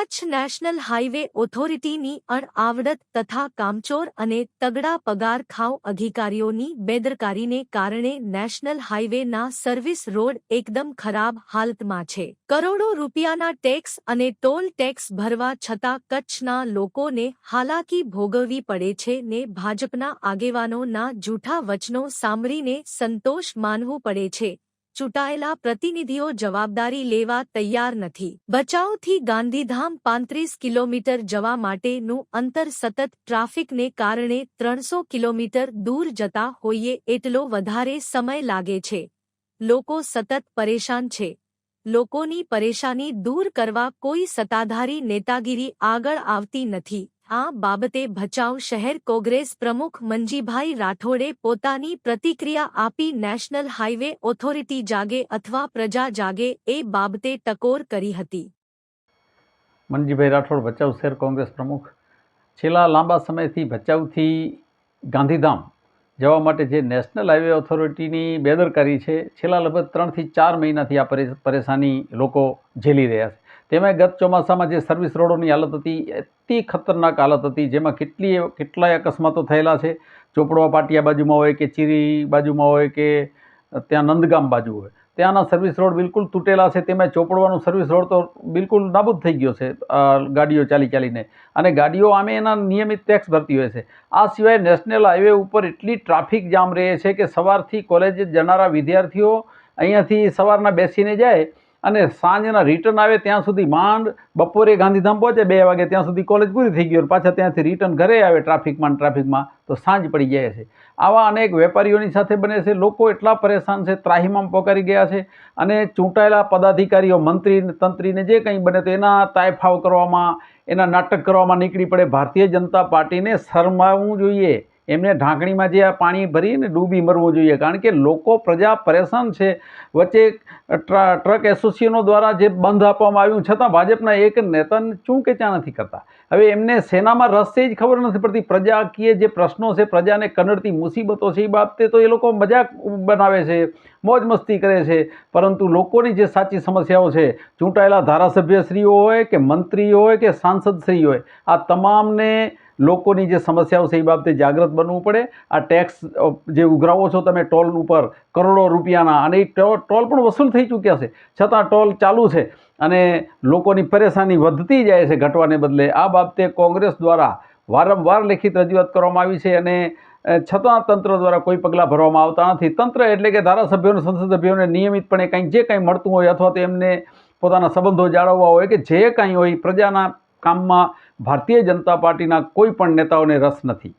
Kutch national highway ઓથોરિટીની અણઆવડત તથા કામચોર અને તગડા પગાર ખાવ અધિકારીઓની બેદરકારીને કારણે નેશનલ હાઈવેના સર્વિસ રોડ એકદમ ખરાબ હાલતમાં છે. કરોડો રૂપિયાના ટેક્સ અને ટોલ ટેક્સ ભરવા છતાં કચ્છના લોકોને હાલાકી ભોગવવી પડે છે ને ભાજપના આગેવાનોના જૂઠા વચનો સાંભળીને સંતોષ માનવું પડે છે. ચૂંટાયેલા પ્રતિનિધિઓ જવાબદારી લેવા તૈયાર નથી. બચાવથી ગાંધીધામ પાંત્રીસ કિલોમીટર જવા માટેનું અંતર સતત ટ્રાફિકને કારણે ત્રણસો કિલોમીટર દૂર જતા હોઈએ એટલો વધારે સમય લાગે છે. લોકો સતત પરેશાન છે. લોકોની પરેશાની દૂર કરવા કોઈ સત્તાધારી નેતાગીરી આગળ આવતી નથી. આ બાબતે ભચાઉ શહેર કોંગ્રેસ પ્રમુખ મંજીભાઈ રાઠોડે પોતાની પ્રતિક્રિયા આપી નેશનલ હાઈવે ઓથોરિટી જાગે અથવા પ્રજા જાગે એ બાબતે ટકોર કરી હતી. મનજીભાઈ રાઠોડ ભચાઉ શહેર કોંગ્રેસ પ્રમુખ. છેલ્લા લાંબા સમયથી ભચાઉથી ગાંધીધામ જવા માટે જે નેશનલ હાઈવે ઓથોરિટીની બેદરકારી છે, છેલ્લા લગભગ ત્રણથી ચાર મહિનાથી આ પરેશાની લોકો ઝેલી રહ્યા છે. તેમાં ગત ચોમાસામાં જે સર્વિસ રોડોની હાલત હતી અતિ ખતરનાક હાલત હતી, જેમાં કેટલી કેટલાય અકસ્માતો થયેલા છે. ચોપડવા પાટિયા બાજુમાં હોય કે ચીરી બાજુમાં હોય કે ત્યાં નંદગામ બાજુ હોય. ત્યાંના સર્વિસ રોડ બિલકુલ તૂટેલા છે, તેમાં ચોપડવાનું સર્વિસ રોડ તો બિલકુલ નાબૂદ થઈ ગયો છે ગાડીઓ ચાલી ચાલીને. અને ગાડીઓ આમે એના નિયમિત ટેક્સ ભરતી હોય છે. આ સિવાય નેશનલ હાઈવે ઉપર એટલી ટ્રાફિક જામ રહે છે કે સવારથી કોલેજે જનારા વિદ્યાર્થીઓ અહીંયાથી સવારના બેસીને જાય અને સાંજના રિટર્ન આવે ત્યાં સુધી માંડ. બપોરે ગાંધીધામ પહોંચે, બે વાગે ત્યાં સુધી કોલેજ પૂરી થઈ ગઈ. પાછા ત્યાંથી રિટર્ન ઘરે આવે ટ્રાફિકમાં ટ્રાફિકમાં તો સાંજ પડી જાય છે. આવા અનેક વેપારીઓની સાથે બને છે. લોકો એટલા પરેશાન છે, ત્રાહીમામ પોકારી ગયા છે અને ચૂંટાયેલા પદાધિકારીઓ, મંત્રી, તંત્રીને જે કંઈ બને તો એના તાયફાવ કરવામાં, એના નાટક કરવામાં નીકળી પડે. ભારતીય જનતા પાર્ટીને શરમાવવું જોઈએ. એમને ઢાંકણીમાં જે આ પાણી ભરીને ડૂબી મરવું જોઈએ. કારણ કે લોકો પ્રજા પરેશાન છે. વચ્ચે ટ્રા- ટ્રક એસોસિએશનો દ્વારા જે બંધ આપવામાં આવ્યું, છતાં ભાજપના એક નેતાને ચૂં કે ત્યાં નથી કરતા. હવે એમને સેનામાં રસ જ ખબર નથી પડતી. પ્રજાકીય જે પ્રશ્નો છે, પ્રજાને કનડતી મુસીબતો છે એ બાબતે તો એ લોકો મજાક બનાવે છે, મોજ મસ્તી કરે છે. પરંતુ લોકોની જે સાચી સમસ્યાઓ છે, ચૂંટાયેલા ધારાસભ્યશ્રીઓ હોય કે મંત્રીઓ હોય કે સાંસદશ્રી હોય, આ તમામને લોકોની જે સમસ્યાઓ છે એ બાબતે જાગૃત બનવું પડે. આ ટેક્સ જે ઉઘરાવો છો તમે ટોલ ઉપર કરોડો રૂપિયાના, અને એ ટોલ પણ વસૂલ થઈ ચૂક્યા છે. છતાં ટોલ ચાલુ છે અને લોકોની પરેશાની વધતી જાય છે ઘટવાને બદલે. આ બાબતે કોંગ્રેસ દ્વારા વારંવાર લેખિત રજૂઆત કરવામાં આવી છે અને છતાં તંત્ર દ્વારા કોઈ પગલાં ભરવામાં આવતા નથી. તંત્ર એટલે કે ધારાસભ્યોને સંસદ સભ્યોને નિયમિતપણે કંઈક જે કંઈ મળતું હોય અથવા તો એમને પોતાના સંબંધો જાળવવા હોય કે જે કંઈ હોય પ્રજાના કામમાં ભારતીય જનતા પાર્ટીના કોઈ પણ નેતાઓને રસ નથી.